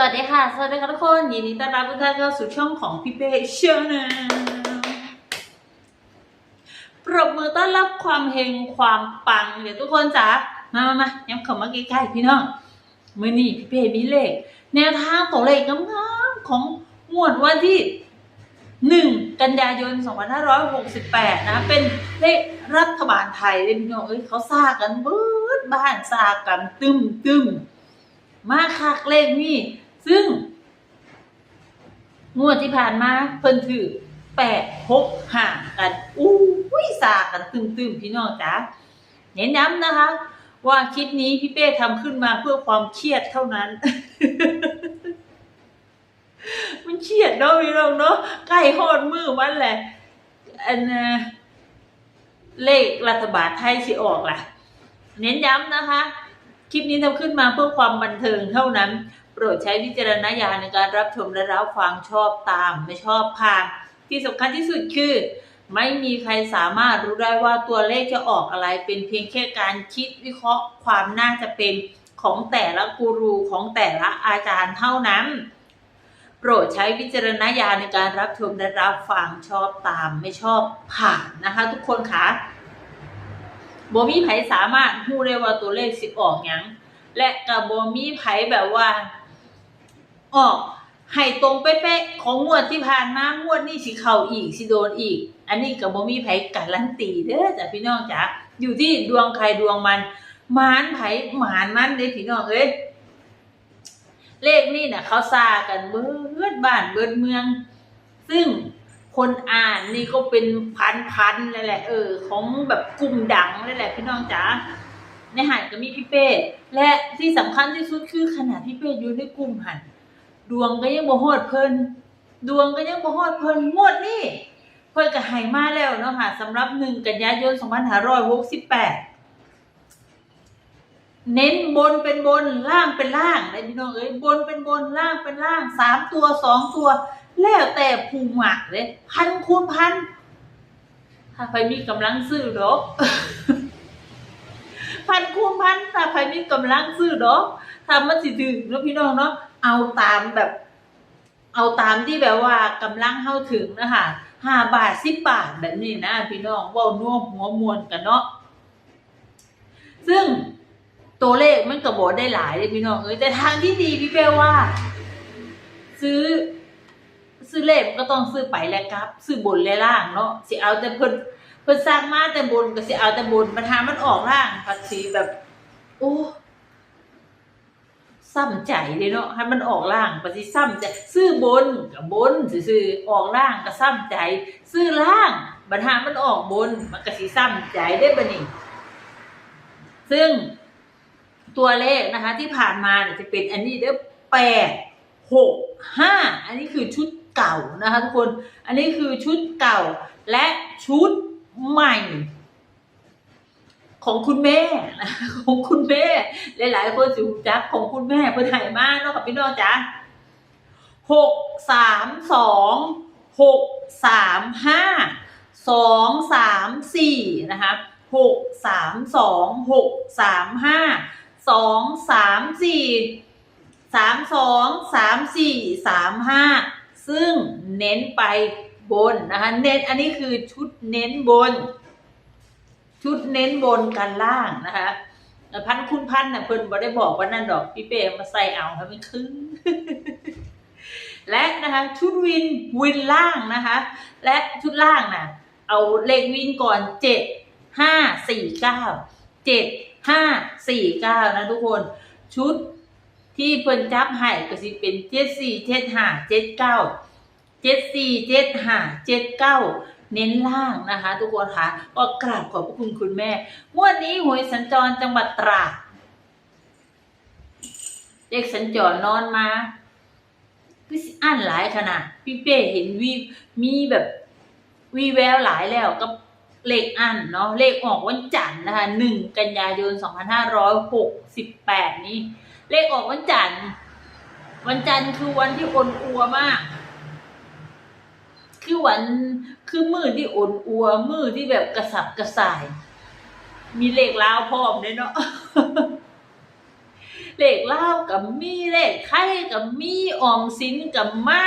วัสดีค่ะ สวัสดีค่ะทุกคน ยินดีต้อนรับทุกท่านเข้าสู่ช่องของพี่เป้ชาแนลปรบมือต้อนรับความเฮงความปัง เดี๋ยวทุกคนจ๋า มามามาย้ำเข้ามาใกล้ๆพี่น้องมือนี่พี่เป้มีเลข แนวทางตัวเลขงามๆของงวดวันที่หนึ่งกันยายน 2568 นะ เป็นเลขรัฐบาลไทยเลยพี่น้องเอ้ยเขาซากันเบิดบ้านซากันตึมตึมมาคักเลขนี่ ซึ่ง งวดที่ผ่านมาเพิ่นถือแปดหกห่างกันอู้ยสากันตึมๆพี่น้องจ๋าเน้นย้ำนะคะ ว่าคลิปนี้พี่เป้ทำขึ้นมาเพื่อความเครียดเท่านั้น มันเครียดเนาะพี่น้องเนาะใกล้ฮอดมือวันแหละอันเลขรัฐบาลไทยสิออกล่ะ เน้นย้ำนะคะ คลิปนี้ทำขึ้นมาเพื่อความบันเทิงเท่านั้น โปรดใช้วิจารณญาณในการรับชมและรับฟังชอบตาม ไม่ชอบผ่าน ที่สำคัญที่สุดคือ ไม่มีใครสามารถรู้ได้ว่าตัวเลขจะออกอะไร เป็นเพียงแค่การคิดวิเคราะห์ความน่าจะเป็นของแต่ละกูรูของแต่ละอาจารย์เท่านั้น โปรดใช้วิจารณญาณในการรับชมและรับฟังชอบตามไม่ชอบผ่านนะคะ ทุกคนคะบมีไผสามารถรู้ได้ว่าตัวเลขสิออกหยังและกับบมีไผแบบว่า ออกให้ตรงเป๊ะๆของงวดที่ผ่านมางวดนี้สิเข้าอีกสิโดนอีก อันนี้กับบ่มีไผการันตีเด้อจ้ะพี่น้องจ๋าอยู่ที่ดวงใครดวงมันหมานไผหมานมันเด้พี่น้องเอ้ยเลขนี่น่ะเขาซากันเบิดบ้านเบิดเมือง ซึ่งคนอ่านนี่ก็เป็นพันๆเลยแหละเออ ของแบบกลุ่มดังเลยแหละพี่น้องจ๋าในหันก็มีพี่เป้และที่สำคัญที่สุดคือขนาดพี่เป้อยู่ในกลุ่มหัน ดวงก็ยังบ่ฮอดเพิ่นดวงก็ยังบ่ฮอดเพิ่นงวดนี้เพิ่นก็ให้มาแล้วเนาะค่ะสำหรับ1กันยายน2568เน้นบนเป็นบนล่างเป็นล่างนะพี่น้องเอ้ยบนเป็นบนล่างเป็นล่างสามตัวสองตัว แล้วแต่ภูมิหมักเลย พันคูณพันถ้าใครมีกำลังซื้อดอกพันคูณพันถ้าใครมีกำลังซื้อดอกทำมันสิถึงเนาะพี่น้องเนาะ เอาตามแบบ เอาตามที่แบบว่ากำลังเข้าถึงนะคะห้าบาทสิบบาทแบบนี้นะพี่น้องว่าน่วมหัวมวลกันเนาะซึ่งตัวเลขมันก็บอกได้หลายเลยพี่น้องเอ้ยแต่ทางที่ดีพี่เป้ว่า ซื้อ ซื้อเลขก็ต้องซื้อไปแล้วครับ ซื้อบนและล่างเนาะสิเอาแต่เพิ่นเพิ่นสร้างมาแต่บนก็สิเอาแต่บนปัญหามันออกล่างภาษีแบบ โอ้ ซ้ำใจเลยเนาะให้มันออกล่างปฏิซ้ำใจ ซื้อบนกับบนซื้อออกล่างก็ซ้ำใจ ซื้อล่างปัญหามันออกบนมันก็สิซ้ำใจได้บะนี่ซึ่งตัวเลขนะคะ ที่ผ่านมาเนี่ยจะเป็นอันนี้เด้อแปดหกห้าอันนี้คือชุดเก่านะคะทุกคน อันนี้คือชุดเก่าและชุดใหม่ ของคุณแม่ของคุณแม่ หลายๆคนสิรู้จักของคุณแม่เพื่อนไห้มากเนาะกับพี่น้องจ้าหกสามสองหกสามห้าสองสามสี่นะคะหกสามสองหกสามห้าสองสามสี่สามสองสามสี่สามห้าซึ่งเน้นไปบนนะคะ เน้นอันนี้คือชุดเน้นบน ชุดเน้นบนกันล่างนะคะพันคุณพันน่ะเพิ่นบ่ได้บอกว่านั่นดอกพี่เป้มาใส่เอาให้มันขึ้นและนะคะชุดวินวินล่างนะคะ และชุดล่างน่ะเอาเลขวินก่อนเจ็ดห้าสี่เก้าเจ็ดห้าสี่เก้านะทุกคนชุดที่เพิ่นจับให้ก็สิเป็นเจ็ดสี่เจ็ดห้าเจ็ดเก้าเจ็ดสี่เจ็ดห้าเจ็ดเก้า เน้นล่างนะคะ ทุกคนคะก็กราบขอบพระคุณคุณแม่วดนี้หวยสัญจรจังหวัดตราดเด็กสัญจรนอนมาคือสิอ่านหลายขนาดพี่เป้เห็นวีมีแบบวีแววหลายแล้วก็เลขอันเนาะเลขออกวันจันทร์นะคะหนึ่งกันยายนสองพันห้าร้อยหกสิบแปดนี้ เลขออกวันจันทร์วันจันทร์คือวันที่อนอัวมาก คือวันคือมือที่อ่อนอัวมือที่แบบกระสับกระส่าย มีเลขลาวพร้อมเลยเนาะเลขเล่าวกับมีเลขไข่กับมีออมสินกับมา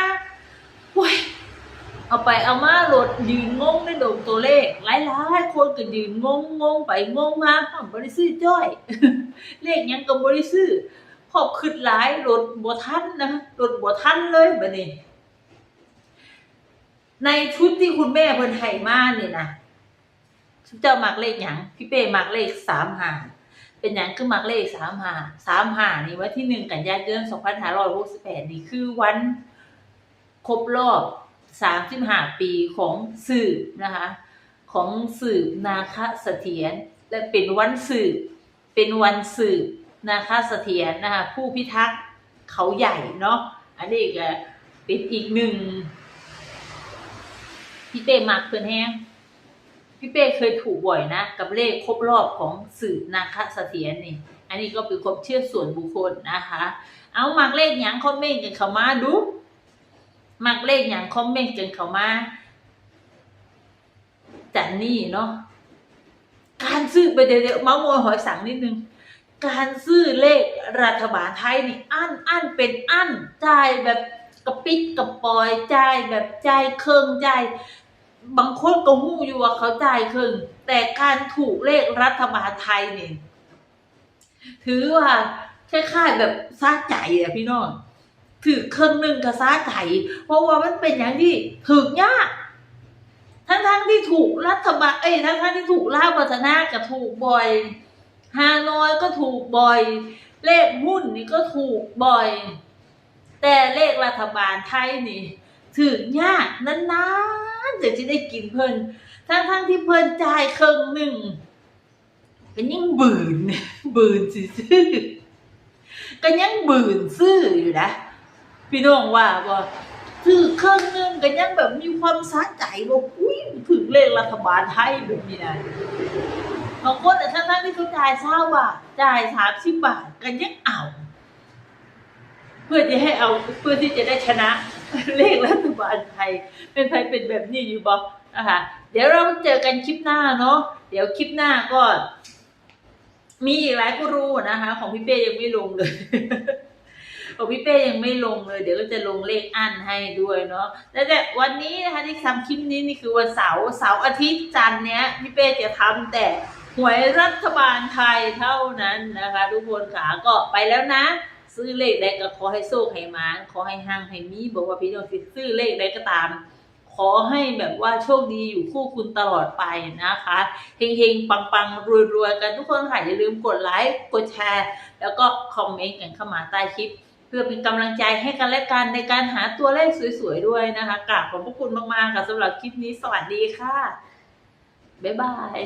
โอ้ยเอาไปเอามาโหลดยืนงงในโดมตัวเลขหลายๆคนก็ยืนงงงงไปงงมาอ้าวบริสซื้อจ้อย เลขยังกับบริสซื้อขอบขึ้นหลายรถบัวทันนะรถบัวทันเลยบัดนี้ ในชุดที่คุณแม่เพิ่นให้มาเนี่ยนะเจ้ามักเลขหยังพี่เป้มักเลขสามหาเป็นหยังคือมักเลขสามหาสามหานี่วันที่หนึ่งกันยายนสองพันห้าร้อยหกสิบแปดนี่คือวันครบรอบสามสิบห้าปีของสืบนะคะ ของสืบนาคเสถียรและเป็นวันสืบเป็นวันสืบนาคเสถียรนะคะผู้พิทักษ์เขาใหญ่เนาะอันนี้ก็เป็นอีกหนึ่ง พี่เป้มักเพื่อนแห้งพี่เป้เคยถูกบ่อยนะ กับเลขครบรอบของสื่อนาคเสถียรนี่ อันนี้ก็เป็นความเชื่อส่วนบุคคลนะคะ เอามักเลขหยังคอมเมนต์กันเข้ามาดูมักเลขหยังคอมเมนต์กันเข้ามาจันนี่เนาะการซื้อไปเดี๋ยวเมาส์มยหอยสังนิดนึงการซื้อเลขรัฐบาลไทยนี่อั้นอั้นเป็นอั้นจ่ายแบบกระปิดกระปอยจ่ายแบบจ่ายเครื่องจ่าย บางคนก็หู้อยู่ว่าเขาจ่ายครื่งแต่การถูกเลขรัฐบาลไทยเนี่ยถือว่าคล้ายๆแบบซาใจอะพี่น้องถือเครื่องหนึ่งกับซาใจเพราะว่ามันเป็นอย่างที่ถึกยากทั้งๆที่ถูกรัฐบาลเอ้ยทั้งๆที่ถูกล่าวัฒนาก็ถูกบ่อยฮานอยก็ถูกบ่อย เลขหุ้นนี่ก็ถูกบ่อย แต่เลขรัฐบาลไทยนี่ ถึงยากนานๆจะจะได้กินเพิ่นทั้งๆที่เพิ่นจ่ายครึ่งหนึ่งก็ยังบืนบืนสิซื้อก็ยังบืนซื้ออยู่นะพี่น้องว่าบ่ถือเครื่องหนึงก็ยังแบบมีความสะใจว่าอุ้ยถึงเลขรัฐบาลไทยแบบนี้นะบางคนแต่ทั้งๆที่เขาจ่ายเศร้าบาทจ่ายสามสิบบาทกันยังเอา เพื่อที่ให้เอาเพื่อที่จะได้ชนะ เลขรัฐบาลไทย เป็นไทยเป็นแบบนี้อยู่บอกนะคะเดี๋ยวเราเจอกันคลิปหน้าเนาะเดี๋ยวคลิปหน้าก็ มีอีกหลายกูรูนะคะ ของพี่เป้ยังไม่ลงเลยของพี่เป้ยังไม่ลงเลย เดี๋ยวก็จะลงเลขอันให้ด้วยเนาะแล้วแต่วันนี้นะคะที่ทำคลิปนี้นี่คือวันเสาร์เสาร์อาทิตย์จันทร์เนี้ยพี่เป้จะทำแต่หวยรัฐบาลไทยเท่านั้นนะคะ ทุกคนขาก็ไปแล้วนะ ซื้อเลขใดก็ขอให้โชคให้มานขอให้ห้างให้มีบอกว่าพี่น้องสิซื้อเลขใดก็ตาม ขอให้แบบว่าโชคดีอยู่คู่คุณตลอดไปนะคะเฮงๆ ปังๆรวยๆกันทุกคนค่ะอย่าลืมกดไลค์กดแชร์ แล้วก็คอมเมนต์กันเข้ามาใต้คลิปเพื่อเป็นกำลังใจให้กันและกันในการหาตัวเลขสวยๆด้วยนะคะกราบขอบพระคุณมากๆค่ะสำหรับคลิปนี้สวัสดีค่ะ บ๊ายบาย